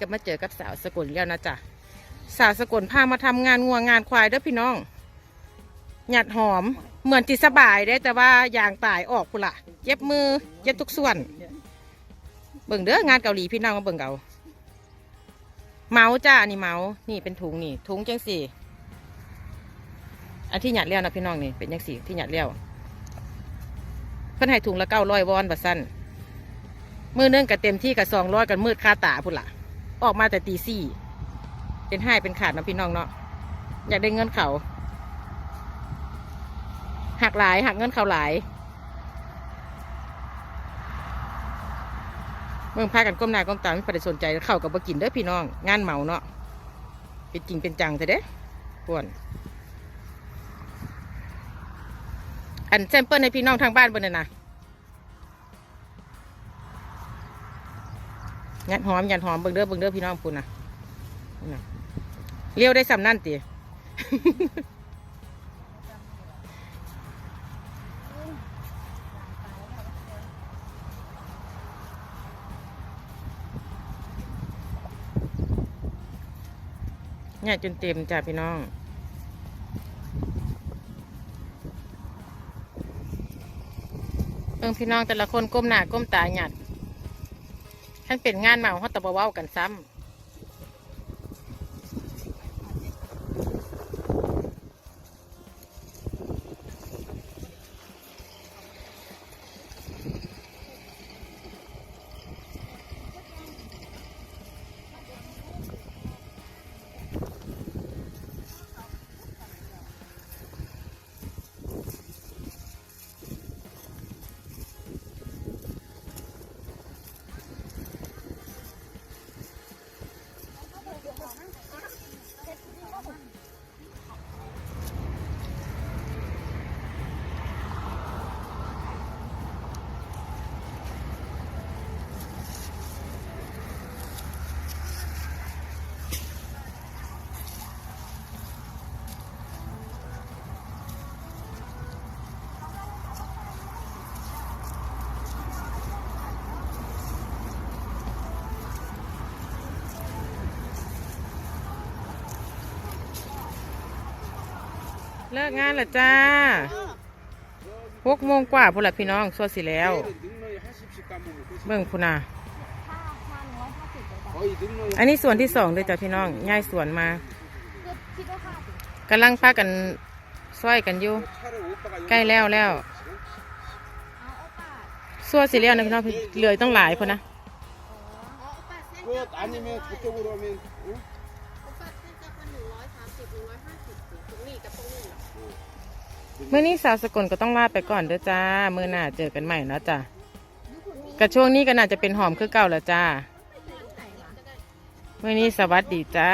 ก็มาเจอกับสาวสกลแล้วนะจ๊ะสาวสกลพามาทำงานงัวงานควายเด้อพี่น้อง หยัดหอมเหมือนติสบายได้แต่ว่าอย่างตายออกพุ่ละเจ็บมือเจ็บทุกส่วน เบิ่งเด้องานเกาหลีพี่น้องมาเบิ่งเอาเมาจ้าอันนี้เมานี่เป็นถุงนี่ถุงจังสี่ อันที่หยัดเลี้ยวนะพี่น้องนี่เป็นจังสี่ ที่หยัดเลี้ยวเพิ่นให้ถุงละเก้าร้อยวอนบัดสั้นมือเนึงกับเต็มที่กับสองร้อยกันมืดคาตาพุ่นละ ออกมาแต่ตีสี่เป็นให้เป็นขาดนะพี่น้องเนาะอยากได้เงินเขาหักหลายหักเงินเขาหลายเมืองพากันก้มหน้าก้มตาไม่ได้สนใจเข้ากับบกินเด้อพี่น้อง งานเหมาเนาะเป็นจริงเป็นจังแต่เด้ปวนอันแซมเปิลให้พี่น้องทางบ้านเบิ่นน่ะนะ ยัดหอมยัดหอมเบิ่งเด้อเบิ่งเด้อพี่น้องปุ่นะเลี้ยวได้สำนั่นติเนี่ยจนเต็มจ้ะพี่น้องเอิงพี่น้องแต่ละคนก้มหน้าก้มตาหยัด ท่านเป็นงานเมาเขาตะบเว้ากันซ้ำ เลิกงานละจ้าหกโมงกว่าพุ่นละพี่น้องสัวสิแล้ว เบิ่งพุ่นน่ะอันนี้ส่วนที่สองเลยจ้ะพี่น้องย้ายสวนมาคิดว่าค่ะกำลังพากันซ้อยกันอยู่ ใกล้แล้วแล้วเอาโอป้าสัวสิแล้วนะพี่น้องเหลือต้องหลายพุ่นนะ เมื่อนี้สาวสกลก็ต้องลาไปก่อนเด้อจ้าเมื่อหน้าเจอกันใหม่เนาะจ้ะกระช่วงนี้ก็น่าจะเป็นหอมคือเก่าแล้วจ้าเมื่อนี้สวัสดีจ้า